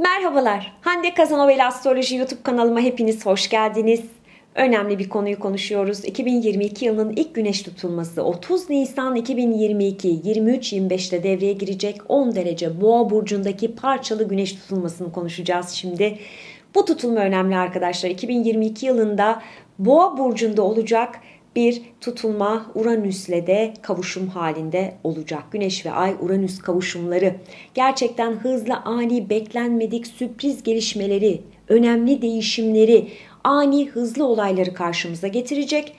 Merhabalar. Hande Kazanovel Astroloji YouTube kanalıma hepiniz hoş geldiniz. Önemli bir konuyu konuşuyoruz. 2022 yılının ilk güneş tutulması 30 Nisan 2022 23.25'te devreye girecek 10 derece boğa burcundaki parçalı güneş tutulmasını konuşacağız şimdi. Bu tutulma önemli arkadaşlar. 2022 yılında boğa burcunda olacak bir tutulma Uranüs'le de kavuşum halinde olacak. Güneş ve Ay Uranüs kavuşumları gerçekten hızlı, ani, beklenmedik sürpriz gelişmeleri, önemli değişimleri, ani, hızlı olayları karşımıza getirecek.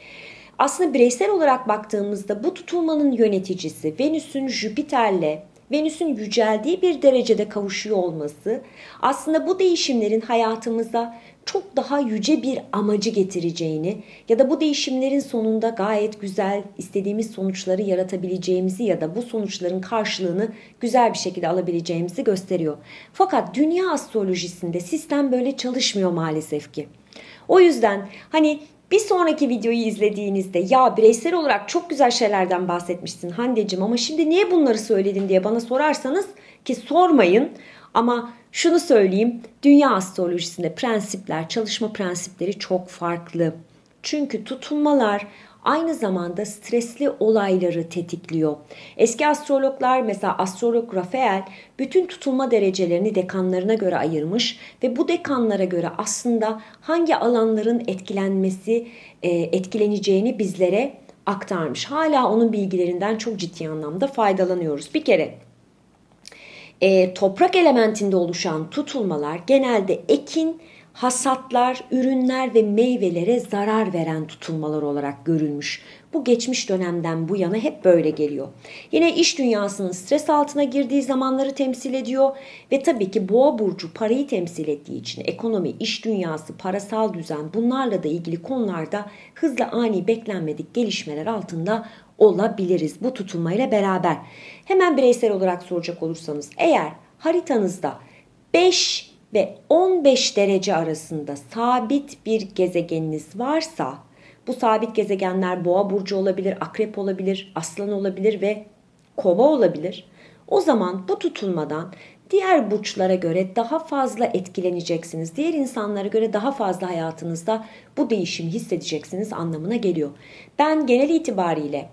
Aslında bireysel olarak baktığımızda bu tutulmanın yöneticisi Venüs'ün Jüpiter'le Venüs'ün yüceldiği bir derecede kavuşuyor olması aslında bu değişimlerin hayatımıza çok daha yüce bir amacı getireceğini ya da bu değişimlerin sonunda gayet güzel istediğimiz sonuçları yaratabileceğimizi ya da bu sonuçların karşılığını güzel bir şekilde alabileceğimizi gösteriyor. Fakat dünya astrolojisinde sistem böyle çalışmıyor maalesef ki. O yüzden hani bir sonraki videoyu izlediğinizde ya bireysel olarak çok güzel şeylerden bahsetmişsin Hande'cim ama şimdi niye bunları söyledin diye bana sorarsanız ki sormayın ama şunu söyleyeyim dünya astrolojisinde prensipler çalışma prensipleri çok farklı. Çünkü tutulmalar aynı zamanda stresli olayları tetikliyor. Eski astrologlar mesela astrolog Rafael bütün tutulma derecelerini dekanlarına göre ayırmış ve bu dekanlara göre aslında hangi alanların etkilenmesi e, etkileneceğini bizlere aktarmış. Hala onun bilgilerinden çok ciddi anlamda faydalanıyoruz. Bir kere e, toprak elementinde oluşan tutulmalar genelde ekin hasatlar, ürünler ve meyvelere zarar veren tutulmalar olarak görülmüş. Bu geçmiş dönemden bu yana hep böyle geliyor. Yine iş dünyasının stres altına girdiği zamanları temsil ediyor ve tabii ki boğa burcu parayı temsil ettiği için ekonomi, iş dünyası, parasal düzen bunlarla da ilgili konularda hızlı ani beklenmedik gelişmeler altında olabiliriz bu tutulmayla beraber. Hemen bireysel olarak soracak olursanız eğer haritanızda 5 ve 15 derece arasında sabit bir gezegeniniz varsa bu sabit gezegenler boğa burcu olabilir, akrep olabilir, aslan olabilir ve kova olabilir. O zaman bu tutulmadan diğer burçlara göre daha fazla etkileneceksiniz. Diğer insanlara göre daha fazla hayatınızda bu değişimi hissedeceksiniz anlamına geliyor. Ben genel itibariyle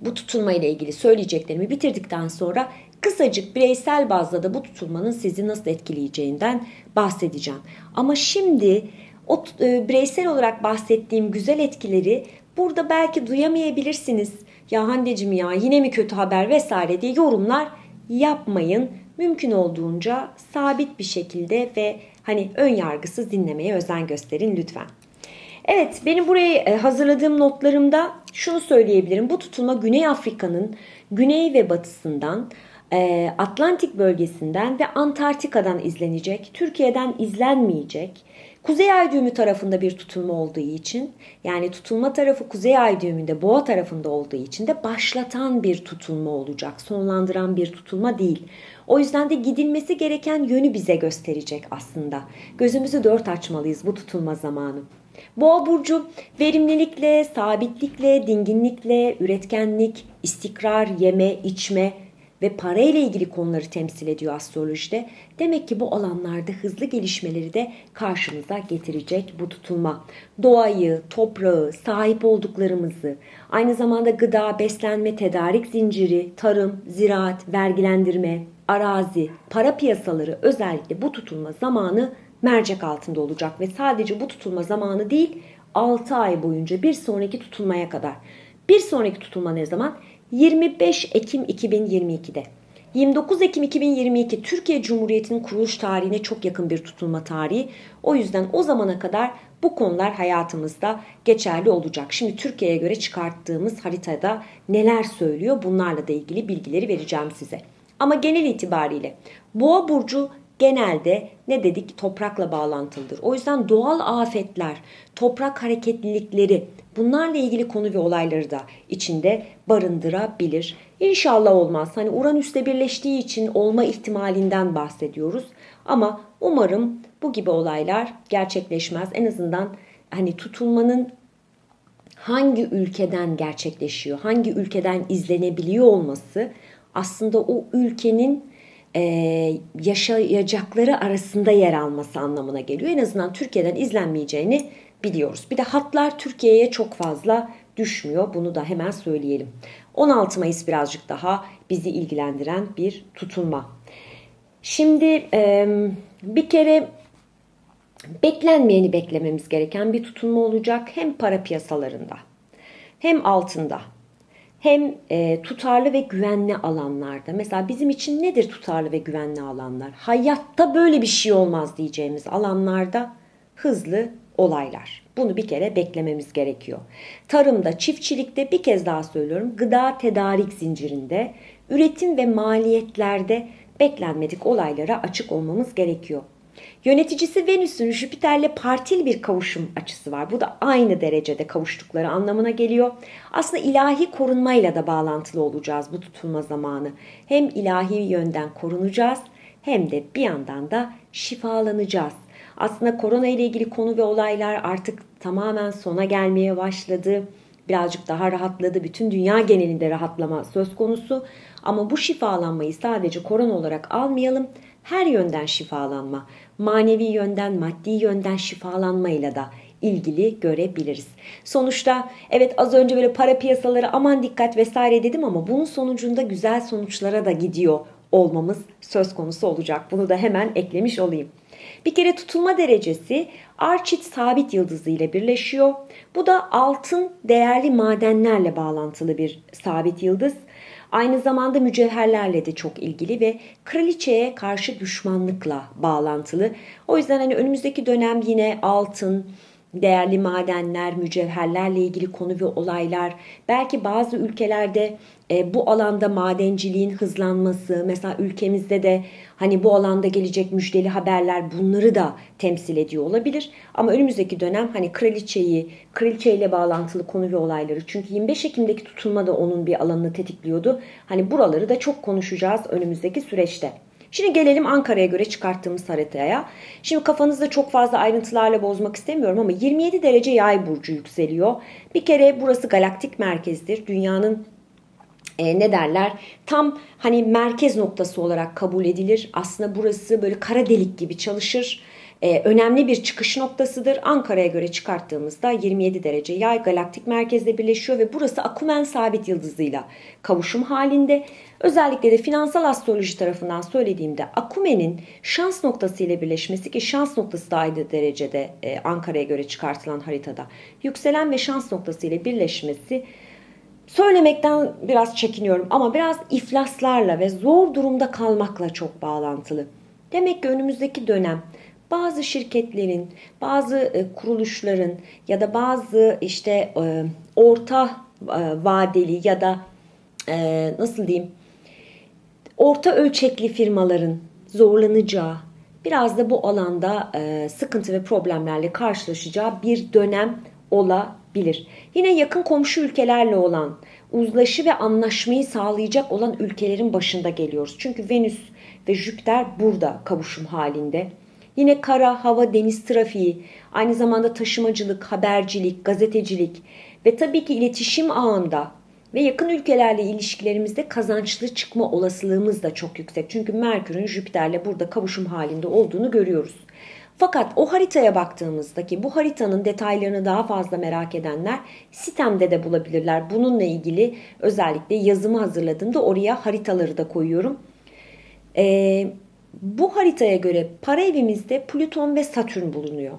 bu tutulma ile ilgili söyleyeceklerimi bitirdikten sonra kısacık bireysel bazda da bu tutulmanın sizi nasıl etkileyeceğinden bahsedeceğim. Ama şimdi o e, bireysel olarak bahsettiğim güzel etkileri burada belki duyamayabilirsiniz. Ya Hande'cim ya yine mi kötü haber vesaire diye yorumlar yapmayın. Mümkün olduğunca sabit bir şekilde ve hani ön yargısız dinlemeye özen gösterin lütfen. Evet benim buraya e, hazırladığım notlarımda şunu söyleyebilirim. Bu tutulma Güney Afrika'nın güney ve batısından e, Atlantik bölgesinden ve Antarktika'dan izlenecek. Türkiye'den izlenmeyecek. Kuzey ay düğümü tarafında bir tutulma olduğu için yani tutulma tarafı kuzey ay düğümünde boğa tarafında olduğu için de başlatan bir tutulma olacak. Sonlandıran bir tutulma değil. O yüzden de gidilmesi gereken yönü bize gösterecek aslında. Gözümüzü dört açmalıyız bu tutulma zamanı. Boğa burcu verimlilikle, sabitlikle, dinginlikle, üretkenlik, istikrar, yeme, içme ve para ile ilgili konuları temsil ediyor astrolojide. Demek ki bu alanlarda hızlı gelişmeleri de karşımıza getirecek bu tutulma. Doğayı, toprağı, sahip olduklarımızı, aynı zamanda gıda, beslenme, tedarik zinciri, tarım, ziraat, vergilendirme, arazi, para piyasaları özellikle bu tutulma zamanı mercek altında olacak ve sadece bu tutulma zamanı değil 6 ay boyunca bir sonraki tutulmaya kadar. Bir sonraki tutulma ne zaman? 25 Ekim 2022'de. 29 Ekim 2022 Türkiye Cumhuriyeti'nin kuruluş tarihine çok yakın bir tutulma tarihi. O yüzden o zamana kadar bu konular hayatımızda geçerli olacak. Şimdi Türkiye'ye göre çıkarttığımız haritada neler söylüyor bunlarla da ilgili bilgileri vereceğim size. Ama genel itibariyle Boğa burcu genelde ne dedik toprakla bağlantılıdır. O yüzden doğal afetler, toprak hareketlilikleri bunlarla ilgili konu ve olayları da içinde barındırabilir. İnşallah olmaz. Hani Uranüs'le birleştiği için olma ihtimalinden bahsediyoruz. Ama umarım bu gibi olaylar gerçekleşmez. En azından hani tutulmanın hangi ülkeden gerçekleşiyor, hangi ülkeden izlenebiliyor olması aslında o ülkenin e, yaşayacakları arasında yer alması anlamına geliyor. En azından Türkiye'den izlenmeyeceğini biliyoruz. Bir de hatlar Türkiye'ye çok fazla düşmüyor. Bunu da hemen söyleyelim. 16 Mayıs birazcık daha bizi ilgilendiren bir tutulma. Şimdi e, bir kere beklenmeyeni beklememiz gereken bir tutunma olacak. Hem para piyasalarında hem altında hem e, tutarlı ve güvenli alanlarda. Mesela bizim için nedir tutarlı ve güvenli alanlar? Hayatta böyle bir şey olmaz diyeceğimiz alanlarda hızlı olaylar. Bunu bir kere beklememiz gerekiyor. Tarımda, çiftçilikte bir kez daha söylüyorum. Gıda tedarik zincirinde, üretim ve maliyetlerde beklenmedik olaylara açık olmamız gerekiyor. Yöneticisi Venüs'ün Jüpiter'le partil bir kavuşum açısı var. Bu da aynı derecede kavuştukları anlamına geliyor. Aslında ilahi korunmayla da bağlantılı olacağız bu tutulma zamanı. Hem ilahi yönden korunacağız hem de bir yandan da şifalanacağız. Aslında korona ile ilgili konu ve olaylar artık tamamen sona gelmeye başladı. Birazcık daha rahatladı. Bütün dünya genelinde rahatlama söz konusu. Ama bu şifalanmayı sadece korona olarak almayalım. Her yönden şifalanma, manevi yönden, maddi yönden şifalanmayla da ilgili görebiliriz. Sonuçta evet az önce böyle para piyasaları aman dikkat vesaire dedim ama bunun sonucunda güzel sonuçlara da gidiyor olmamız söz konusu olacak. Bunu da hemen eklemiş olayım. Bir kere tutulma derecesi Arçit sabit yıldızı ile birleşiyor. Bu da altın değerli madenlerle bağlantılı bir sabit yıldız. Aynı zamanda mücevherlerle de çok ilgili ve kraliçeye karşı düşmanlıkla bağlantılı. O yüzden hani önümüzdeki dönem yine altın, değerli madenler, mücevherlerle ilgili konu ve olaylar, belki bazı ülkelerde e, bu alanda madenciliğin hızlanması, mesela ülkemizde de hani bu alanda gelecek müjdeli haberler bunları da temsil ediyor olabilir. Ama önümüzdeki dönem hani kraliçeyi, kraliçeyle bağlantılı konu ve olayları çünkü 25 Ekim'deki tutulma da onun bir alanını tetikliyordu. Hani buraları da çok konuşacağız önümüzdeki süreçte. Şimdi gelelim Ankara'ya göre çıkarttığımız haritaya. Şimdi kafanızda çok fazla ayrıntılarla bozmak istemiyorum ama 27 derece yay burcu yükseliyor. Bir kere burası galaktik merkezdir. Dünyanın e, ne derler tam hani merkez noktası olarak kabul edilir. Aslında burası böyle kara delik gibi çalışır. Ee, önemli bir çıkış noktasıdır. Ankara'ya göre çıkarttığımızda 27 derece yay galaktik merkezle birleşiyor ve burası Akumen sabit yıldızıyla kavuşum halinde. Özellikle de finansal astroloji tarafından söylediğimde Akumen'in şans noktası ile birleşmesi ki şans noktası da aynı derecede e, Ankara'ya göre çıkartılan haritada yükselen ve şans noktası ile birleşmesi Söylemekten biraz çekiniyorum ama biraz iflaslarla ve zor durumda kalmakla çok bağlantılı. Demek ki önümüzdeki dönem bazı şirketlerin, bazı e, kuruluşların ya da bazı işte e, orta e, vadeli ya da nasıl diyeyim orta ölçekli firmaların zorlanacağı, biraz da bu alanda sıkıntı ve problemlerle karşılaşacağı bir dönem olabilir. Yine yakın komşu ülkelerle olan uzlaşı ve anlaşmayı sağlayacak olan ülkelerin başında geliyoruz. Çünkü Venüs ve Jüpiter burada kavuşum halinde. Yine kara, hava, deniz trafiği, aynı zamanda taşımacılık, habercilik, gazetecilik ve tabii ki iletişim ağında ve yakın ülkelerle ilişkilerimizde kazançlı çıkma olasılığımız da çok yüksek. Çünkü Merkür'ün Jüpiter'le burada kavuşum halinde olduğunu görüyoruz. Fakat o haritaya baktığımızda ki bu haritanın detaylarını daha fazla merak edenler sitemde de bulabilirler. Bununla ilgili özellikle yazımı hazırladığımda oraya haritaları da koyuyorum. Ee, bu haritaya göre para evimizde Plüton ve Satürn bulunuyor.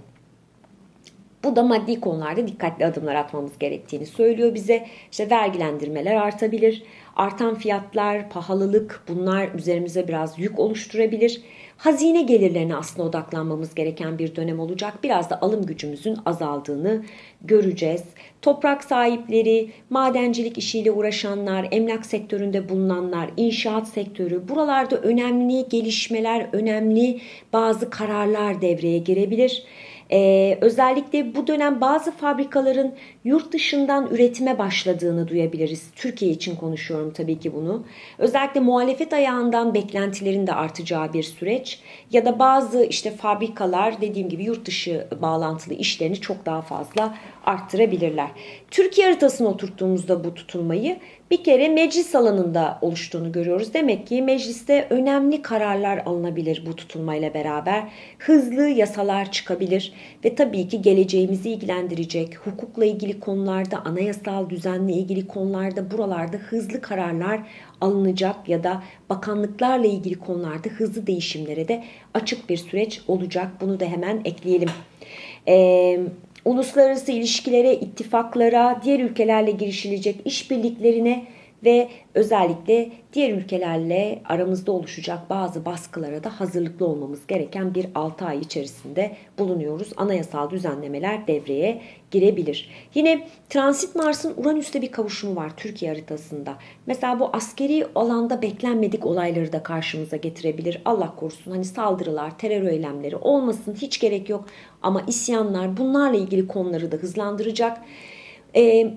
Bu da maddi konularda dikkatli adımlar atmamız gerektiğini söylüyor bize. İşte vergilendirmeler artabilir, artan fiyatlar, pahalılık bunlar üzerimize biraz yük oluşturabilir. Hazine gelirlerine aslında odaklanmamız gereken bir dönem olacak. Biraz da alım gücümüzün azaldığını göreceğiz. Toprak sahipleri, madencilik işiyle uğraşanlar, emlak sektöründe bulunanlar, inşaat sektörü buralarda önemli gelişmeler, önemli bazı kararlar devreye girebilir. Ee, özellikle bu dönem bazı fabrikaların yurt dışından üretime başladığını duyabiliriz. Türkiye için konuşuyorum tabii ki bunu. Özellikle muhalefet ayağından beklentilerin de artacağı bir süreç ya da bazı işte fabrikalar dediğim gibi yurt dışı bağlantılı işlerini çok daha fazla arttırabilirler. Türkiye haritasını oturttuğumuzda bu tutulmayı bir kere meclis alanında oluştuğunu görüyoruz. Demek ki mecliste önemli kararlar alınabilir bu tutulmayla beraber. Hızlı yasalar çıkabilir ve tabii ki geleceğimizi ilgilendirecek, hukukla ilgili konularda, anayasal düzenle ilgili konularda buralarda hızlı kararlar alınacak ya da bakanlıklarla ilgili konularda hızlı değişimlere de açık bir süreç olacak. Bunu da hemen ekleyelim. Eee uluslararası ilişkilere, ittifaklara, diğer ülkelerle girişilecek işbirliklerine ve özellikle diğer ülkelerle aramızda oluşacak bazı baskılara da hazırlıklı olmamız gereken bir 6 ay içerisinde bulunuyoruz. Anayasal düzenlemeler devreye girebilir. Yine transit Mars'ın Uranüs'te bir kavuşumu var Türkiye haritasında. Mesela bu askeri alanda beklenmedik olayları da karşımıza getirebilir. Allah korusun hani saldırılar, terör eylemleri olmasın hiç gerek yok. Ama isyanlar bunlarla ilgili konuları da hızlandıracak. Ee,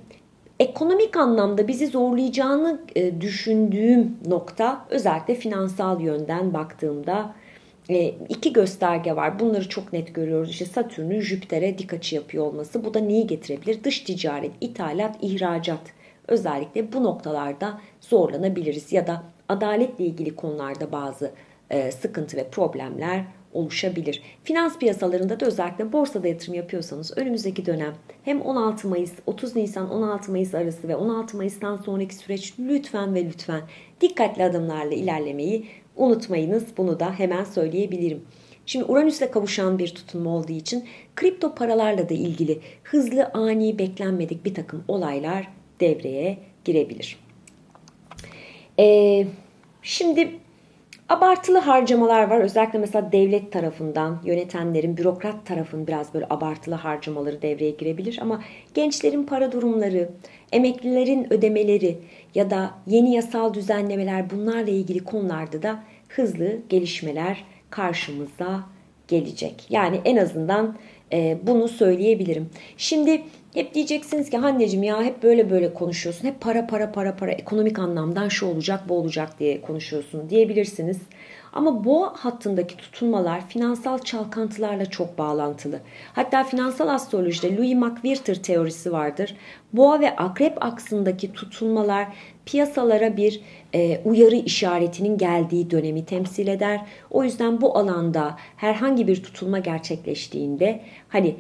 ekonomik anlamda bizi zorlayacağını e, düşündüğüm nokta özellikle finansal yönden baktığımda e, iki gösterge var. Bunları çok net görüyoruz. İşte Satürn'ün Jüpiter'e dik açı yapıyor olması. Bu da neyi getirebilir? Dış ticaret, ithalat, ihracat. Özellikle bu noktalarda zorlanabiliriz ya da adaletle ilgili konularda bazı e, sıkıntı ve problemler oluşabilir. Finans piyasalarında da özellikle borsada yatırım yapıyorsanız önümüzdeki dönem hem 16 Mayıs, 30 Nisan, 16 Mayıs arası ve 16 Mayıs'tan sonraki süreç lütfen ve lütfen dikkatli adımlarla ilerlemeyi unutmayınız. Bunu da hemen söyleyebilirim. Şimdi Uranüs'le kavuşan bir tutunma olduğu için kripto paralarla da ilgili hızlı, ani, beklenmedik bir takım olaylar devreye girebilir. Ee, şimdi Abartılı harcamalar var. Özellikle mesela devlet tarafından, yönetenlerin, bürokrat tarafın biraz böyle abartılı harcamaları devreye girebilir. Ama gençlerin para durumları, emeklilerin ödemeleri ya da yeni yasal düzenlemeler bunlarla ilgili konularda da hızlı gelişmeler karşımıza gelecek. Yani en azından e, bunu söyleyebilirim. Şimdi hep diyeceksiniz ki Hanneciğim ya hep böyle böyle konuşuyorsun. Hep para para para para ekonomik anlamdan şu olacak bu olacak diye konuşuyorsun diyebilirsiniz. Ama boğa hattındaki tutunmalar finansal çalkantılarla çok bağlantılı. Hatta finansal astrolojide Louis McWhirter teorisi vardır. Boğa ve akrep aksındaki tutunmalar piyasalara bir e, uyarı işaretinin geldiği dönemi temsil eder. O yüzden bu alanda herhangi bir tutulma gerçekleştiğinde hani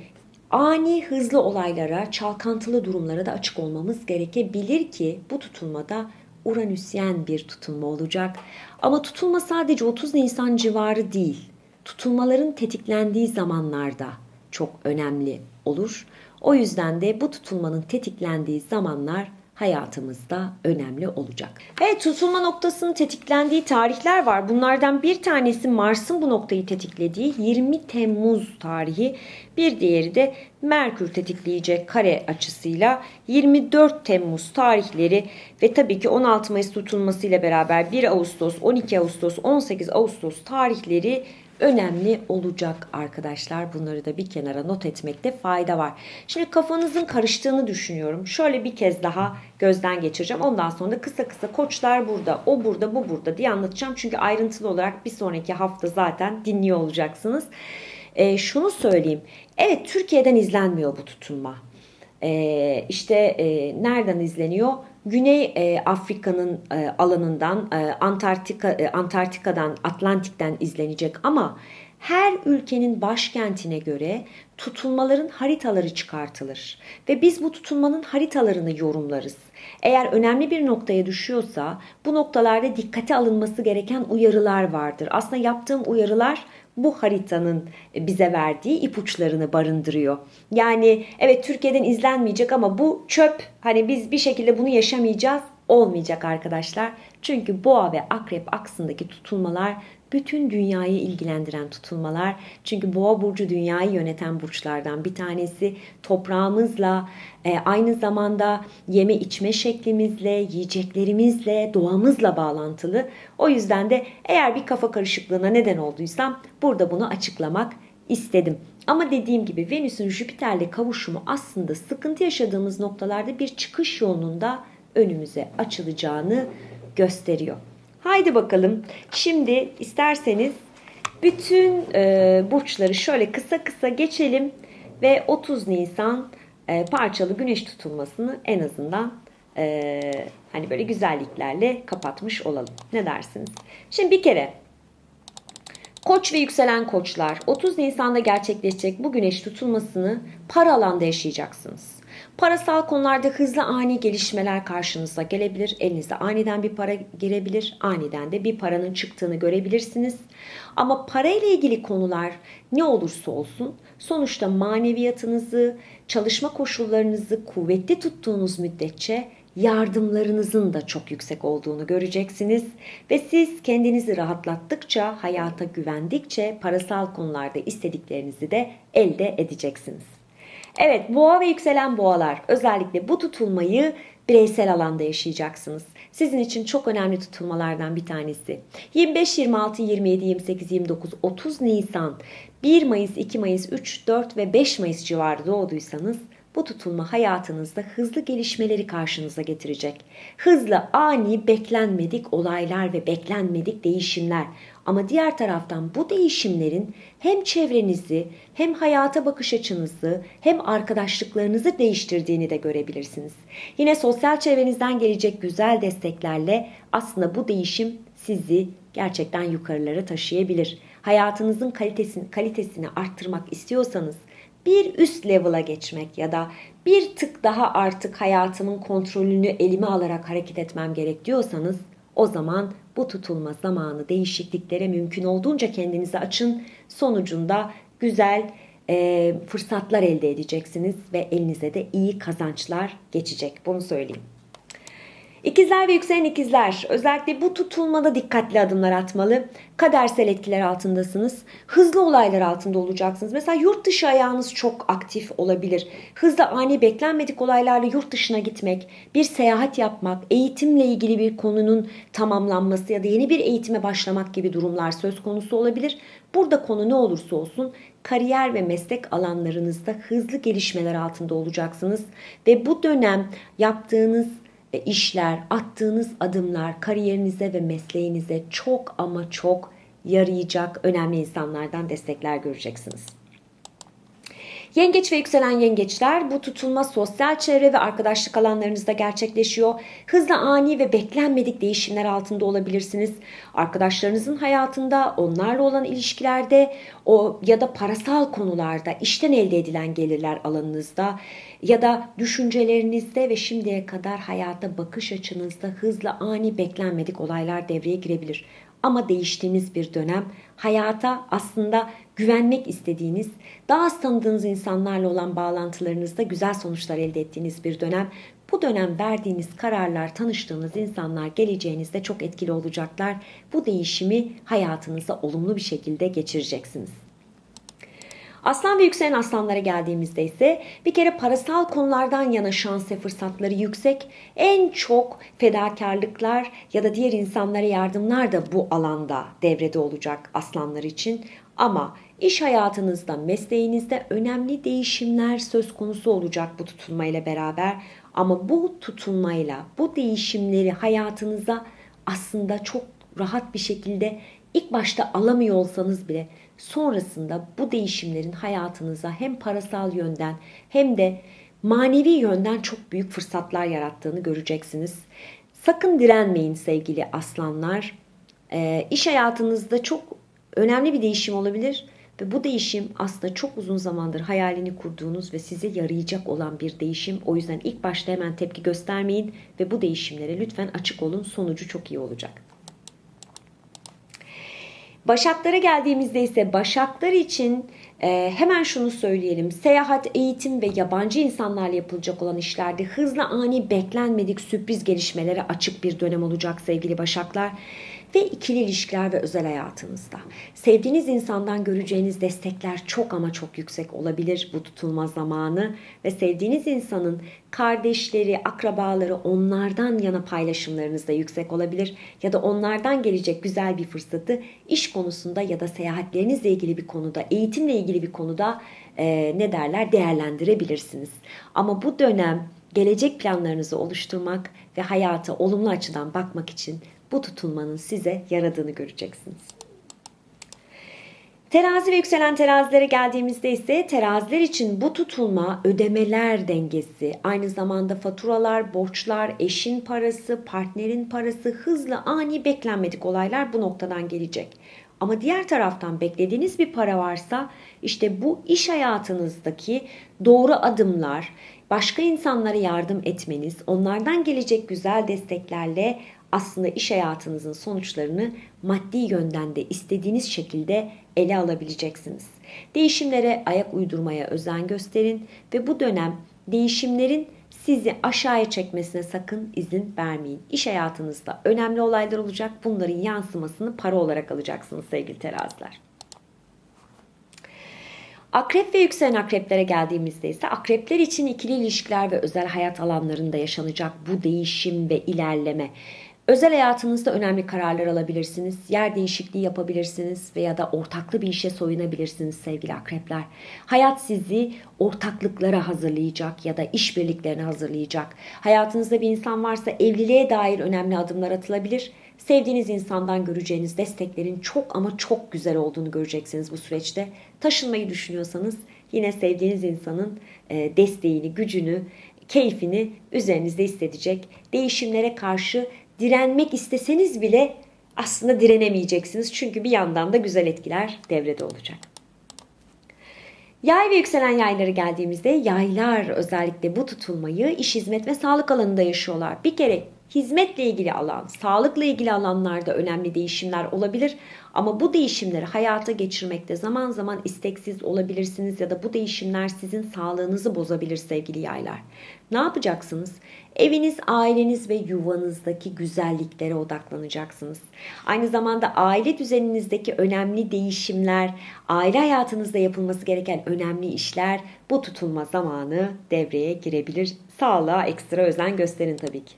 ani hızlı olaylara, çalkantılı durumlara da açık olmamız gerekebilir ki bu tutulmada Uranüsyen bir tutulma olacak. Ama tutulma sadece 30 Nisan civarı değil. Tutulmaların tetiklendiği zamanlarda çok önemli olur. O yüzden de bu tutulmanın tetiklendiği zamanlar hayatımızda önemli olacak. Evet tutulma noktasının tetiklendiği tarihler var. Bunlardan bir tanesi Mars'ın bu noktayı tetiklediği 20 Temmuz tarihi. Bir diğeri de Merkür tetikleyecek kare açısıyla 24 Temmuz tarihleri ve tabii ki 16 Mayıs tutulması ile beraber 1 Ağustos, 12 Ağustos, 18 Ağustos tarihleri önemli olacak arkadaşlar. Bunları da bir kenara not etmekte fayda var. Şimdi kafanızın karıştığını düşünüyorum. Şöyle bir kez daha gözden geçireceğim. Ondan sonra da kısa kısa koçlar burada, o burada, bu burada diye anlatacağım. Çünkü ayrıntılı olarak bir sonraki hafta zaten dinliyor olacaksınız. E, şunu söyleyeyim. Evet Türkiye'den izlenmiyor bu tutunma. E, işte e, nereden izleniyor? Güney e, Afrika'nın e, alanından, e, Antarktika e, Antarktika'dan, Atlantik'ten izlenecek ama her ülkenin başkentine göre tutulmaların haritaları çıkartılır ve biz bu tutulmanın haritalarını yorumlarız. Eğer önemli bir noktaya düşüyorsa bu noktalarda dikkate alınması gereken uyarılar vardır. Aslında yaptığım uyarılar bu haritanın bize verdiği ipuçlarını barındırıyor. Yani evet Türkiye'den izlenmeyecek ama bu çöp. Hani biz bir şekilde bunu yaşamayacağız. Olmayacak arkadaşlar. Çünkü boğa ve akrep aksındaki tutulmalar bütün dünyayı ilgilendiren tutulmalar. Çünkü boğa burcu dünyayı yöneten burçlardan bir tanesi. Toprağımızla, e, aynı zamanda yeme içme şeklimizle, yiyeceklerimizle, doğamızla bağlantılı. O yüzden de eğer bir kafa karışıklığına neden olduysam burada bunu açıklamak istedim. Ama dediğim gibi Venüs'ün Jüpiter'le kavuşumu aslında sıkıntı yaşadığımız noktalarda bir çıkış yolunun da önümüze açılacağını gösteriyor. Haydi bakalım. Şimdi isterseniz bütün e, burçları şöyle kısa kısa geçelim ve 30 Nisan e, parçalı güneş tutulmasını en azından e, Hani böyle güzelliklerle kapatmış olalım. Ne dersiniz? Şimdi bir kere Koç ve yükselen koçlar 30 Nisan'da gerçekleşecek bu güneş tutulmasını para alanda yaşayacaksınız. Parasal konularda hızlı ani gelişmeler karşınıza gelebilir. Elinize aniden bir para girebilir. Aniden de bir paranın çıktığını görebilirsiniz. Ama para ile ilgili konular ne olursa olsun sonuçta maneviyatınızı, çalışma koşullarınızı kuvvetli tuttuğunuz müddetçe yardımlarınızın da çok yüksek olduğunu göreceksiniz ve siz kendinizi rahatlattıkça, hayata güvendikçe parasal konularda istediklerinizi de elde edeceksiniz. Evet, boğa ve yükselen boğalar özellikle bu tutulmayı bireysel alanda yaşayacaksınız. Sizin için çok önemli tutulmalardan bir tanesi. 25, 26, 27, 28, 29, 30 Nisan, 1 Mayıs, 2 Mayıs, 3, 4 ve 5 Mayıs civarı doğduysanız bu tutulma hayatınızda hızlı gelişmeleri karşınıza getirecek. Hızlı, ani, beklenmedik olaylar ve beklenmedik değişimler. Ama diğer taraftan bu değişimlerin hem çevrenizi, hem hayata bakış açınızı, hem arkadaşlıklarınızı değiştirdiğini de görebilirsiniz. Yine sosyal çevrenizden gelecek güzel desteklerle aslında bu değişim sizi gerçekten yukarılara taşıyabilir. Hayatınızın kalitesini, kalitesini arttırmak istiyorsanız bir üst level'a geçmek ya da bir tık daha artık hayatımın kontrolünü elime alarak hareket etmem gerek diyorsanız o zaman bu tutulma zamanı değişikliklere mümkün olduğunca kendinizi açın. Sonucunda güzel e, fırsatlar elde edeceksiniz ve elinize de iyi kazançlar geçecek. Bunu söyleyeyim. İkizler ve yükselen ikizler özellikle bu tutulmada dikkatli adımlar atmalı. Kadersel etkiler altındasınız. Hızlı olaylar altında olacaksınız. Mesela yurt dışı ayağınız çok aktif olabilir. Hızlı ani beklenmedik olaylarla yurt dışına gitmek, bir seyahat yapmak, eğitimle ilgili bir konunun tamamlanması ya da yeni bir eğitime başlamak gibi durumlar söz konusu olabilir. Burada konu ne olursa olsun kariyer ve meslek alanlarınızda hızlı gelişmeler altında olacaksınız ve bu dönem yaptığınız işler, attığınız adımlar kariyerinize ve mesleğinize çok ama çok yarayacak önemli insanlardan destekler göreceksiniz. Yengeç ve yükselen yengeçler bu tutulma sosyal çevre ve arkadaşlık alanlarınızda gerçekleşiyor. Hızlı ani ve beklenmedik değişimler altında olabilirsiniz. Arkadaşlarınızın hayatında, onlarla olan ilişkilerde o ya da parasal konularda, işten elde edilen gelirler alanınızda ya da düşüncelerinizde ve şimdiye kadar hayata bakış açınızda hızlı ani beklenmedik olaylar devreye girebilir ama değiştiğiniz bir dönem. Hayata aslında güvenmek istediğiniz, daha az tanıdığınız insanlarla olan bağlantılarınızda güzel sonuçlar elde ettiğiniz bir dönem. Bu dönem verdiğiniz kararlar, tanıştığınız insanlar geleceğinizde çok etkili olacaklar. Bu değişimi hayatınıza olumlu bir şekilde geçireceksiniz. Aslan ve yükselen aslanlara geldiğimizde ise bir kere parasal konulardan yana şans ve fırsatları yüksek. En çok fedakarlıklar ya da diğer insanlara yardımlar da bu alanda devrede olacak aslanlar için. Ama iş hayatınızda, mesleğinizde önemli değişimler söz konusu olacak bu tutulmayla beraber. Ama bu tutulmayla bu değişimleri hayatınıza aslında çok rahat bir şekilde ilk başta alamıyor olsanız bile sonrasında bu değişimlerin hayatınıza hem parasal yönden hem de manevi yönden çok büyük fırsatlar yarattığını göreceksiniz. Sakın direnmeyin sevgili aslanlar. E, iş hayatınızda çok önemli bir değişim olabilir ve bu değişim aslında çok uzun zamandır hayalini kurduğunuz ve size yarayacak olan bir değişim. O yüzden ilk başta hemen tepki göstermeyin ve bu değişimlere lütfen açık olun. Sonucu çok iyi olacak. Başaklara geldiğimizde ise Başaklar için e, hemen şunu söyleyelim. Seyahat, eğitim ve yabancı insanlarla yapılacak olan işlerde hızlı ani beklenmedik sürpriz gelişmelere açık bir dönem olacak sevgili Başaklar ve ikili ilişkiler ve özel hayatınızda. Sevdiğiniz insandan göreceğiniz destekler çok ama çok yüksek olabilir bu tutulma zamanı ve sevdiğiniz insanın kardeşleri, akrabaları onlardan yana paylaşımlarınız da yüksek olabilir ya da onlardan gelecek güzel bir fırsatı iş konusunda ya da seyahatlerinizle ilgili bir konuda, eğitimle ilgili bir konuda e, ne derler değerlendirebilirsiniz. Ama bu dönem gelecek planlarınızı oluşturmak ve hayata olumlu açıdan bakmak için bu tutulmanın size yaradığını göreceksiniz. Terazi ve yükselen terazilere geldiğimizde ise teraziler için bu tutulma ödemeler dengesi, aynı zamanda faturalar, borçlar, eşin parası, partnerin parası, hızlı ani beklenmedik olaylar bu noktadan gelecek. Ama diğer taraftan beklediğiniz bir para varsa işte bu iş hayatınızdaki doğru adımlar, başka insanlara yardım etmeniz, onlardan gelecek güzel desteklerle aslında iş hayatınızın sonuçlarını maddi yönden de istediğiniz şekilde ele alabileceksiniz. Değişimlere ayak uydurmaya özen gösterin ve bu dönem değişimlerin sizi aşağıya çekmesine sakın izin vermeyin. İş hayatınızda önemli olaylar olacak. Bunların yansımasını para olarak alacaksınız sevgili teraziler. Akrep ve yükselen akreplere geldiğimizde ise akrepler için ikili ilişkiler ve özel hayat alanlarında yaşanacak bu değişim ve ilerleme. Özel hayatınızda önemli kararlar alabilirsiniz, yer değişikliği yapabilirsiniz veya da ortaklı bir işe soyunabilirsiniz sevgili akrepler. Hayat sizi ortaklıklara hazırlayacak ya da işbirliklerine hazırlayacak. Hayatınızda bir insan varsa evliliğe dair önemli adımlar atılabilir. Sevdiğiniz insandan göreceğiniz desteklerin çok ama çok güzel olduğunu göreceksiniz bu süreçte. Taşınmayı düşünüyorsanız yine sevdiğiniz insanın e, desteğini, gücünü, keyfini üzerinizde hissedecek. Değişimlere karşı direnmek isteseniz bile aslında direnemeyeceksiniz. Çünkü bir yandan da güzel etkiler devrede olacak. Yay ve yükselen yayları geldiğimizde yaylar özellikle bu tutulmayı iş, hizmet ve sağlık alanında yaşıyorlar. Bir kere hizmetle ilgili alan, sağlıkla ilgili alanlarda önemli değişimler olabilir. Ama bu değişimleri hayata geçirmekte zaman zaman isteksiz olabilirsiniz ya da bu değişimler sizin sağlığınızı bozabilir sevgili yaylar. Ne yapacaksınız? Eviniz, aileniz ve yuvanızdaki güzelliklere odaklanacaksınız. Aynı zamanda aile düzeninizdeki önemli değişimler, aile hayatınızda yapılması gereken önemli işler bu tutulma zamanı devreye girebilir. Sağlığa ekstra özen gösterin tabii ki.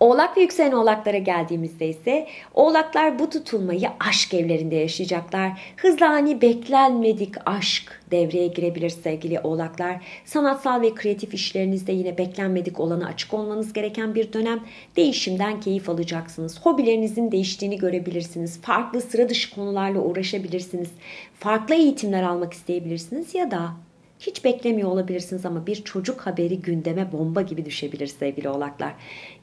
Oğlak ve yükselen oğlaklara geldiğimizde ise oğlaklar bu tutulmayı aşk evlerinde yaşayacaklar. Hızlı ani beklenmedik aşk devreye girebilir sevgili oğlaklar. Sanatsal ve kreatif işlerinizde yine beklenmedik olana açık olmanız gereken bir dönem. Değişimden keyif alacaksınız. Hobilerinizin değiştiğini görebilirsiniz. Farklı sıra dışı konularla uğraşabilirsiniz. Farklı eğitimler almak isteyebilirsiniz ya da hiç beklemiyor olabilirsiniz ama bir çocuk haberi gündeme bomba gibi düşebilir sevgili oğlaklar.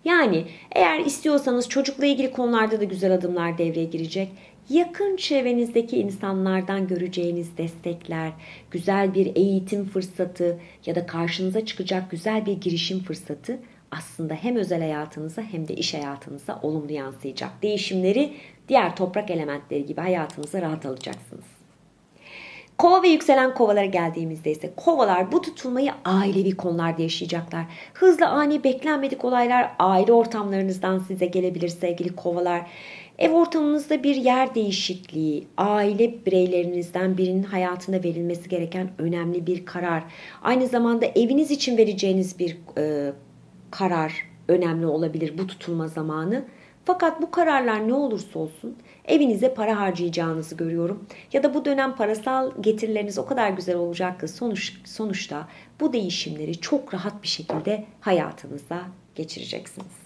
Yani eğer istiyorsanız çocukla ilgili konularda da güzel adımlar devreye girecek. Yakın çevrenizdeki insanlardan göreceğiniz destekler, güzel bir eğitim fırsatı ya da karşınıza çıkacak güzel bir girişim fırsatı aslında hem özel hayatınıza hem de iş hayatınıza olumlu yansıyacak. Değişimleri diğer toprak elementleri gibi hayatınıza rahat alacaksınız. Kova ve yükselen kovalara geldiğimizde ise kovalar bu tutulmayı ailevi konularda yaşayacaklar. Hızlı ani beklenmedik olaylar aile ortamlarınızdan size gelebilir sevgili kovalar. Ev ortamınızda bir yer değişikliği, aile bireylerinizden birinin hayatında verilmesi gereken önemli bir karar. Aynı zamanda eviniz için vereceğiniz bir e, karar önemli olabilir bu tutulma zamanı. Fakat bu kararlar ne olursa olsun evinize para harcayacağınızı görüyorum. Ya da bu dönem parasal getirileriniz o kadar güzel olacak ki sonuç, sonuçta bu değişimleri çok rahat bir şekilde hayatınızda geçireceksiniz.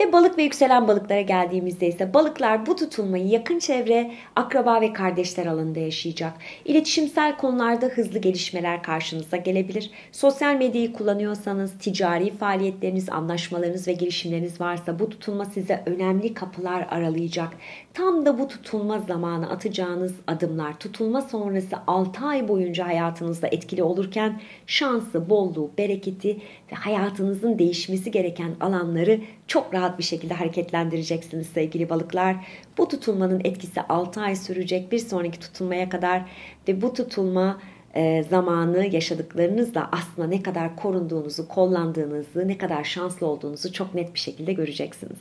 Ve balık ve yükselen balıklara geldiğimizde ise balıklar bu tutulmayı yakın çevre, akraba ve kardeşler alanında yaşayacak. İletişimsel konularda hızlı gelişmeler karşınıza gelebilir. Sosyal medyayı kullanıyorsanız, ticari faaliyetleriniz, anlaşmalarınız ve girişimleriniz varsa bu tutulma size önemli kapılar aralayacak. Tam da bu tutulma zamanı atacağınız adımlar tutulma sonrası 6 ay boyunca hayatınızda etkili olurken şansı, bolluğu, bereketi ve hayatınızın değişmesi gereken alanları çok rahat bir şekilde hareketlendireceksiniz sevgili balıklar. Bu tutulmanın etkisi 6 ay sürecek bir sonraki tutulmaya kadar ve bu tutulma e, zamanı yaşadıklarınızla aslında ne kadar korunduğunuzu, kollandığınızı, ne kadar şanslı olduğunuzu çok net bir şekilde göreceksiniz.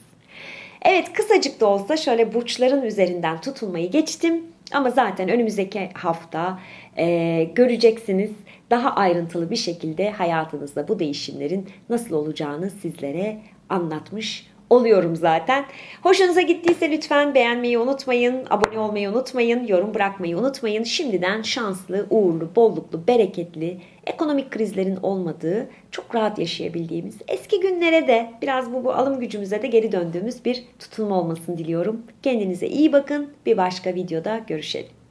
Evet kısacık da olsa şöyle burçların üzerinden tutulmayı geçtim. Ama zaten önümüzdeki hafta e, göreceksiniz daha ayrıntılı bir şekilde hayatınızda bu değişimlerin nasıl olacağını sizlere anlatmış oluyorum zaten. Hoşunuza gittiyse lütfen beğenmeyi unutmayın, abone olmayı unutmayın, yorum bırakmayı unutmayın. Şimdiden şanslı, uğurlu, bolluklu, bereketli, ekonomik krizlerin olmadığı, çok rahat yaşayabildiğimiz, eski günlere de biraz bu, bu alım gücümüze de geri döndüğümüz bir tutulma olmasını diliyorum. Kendinize iyi bakın. Bir başka videoda görüşelim.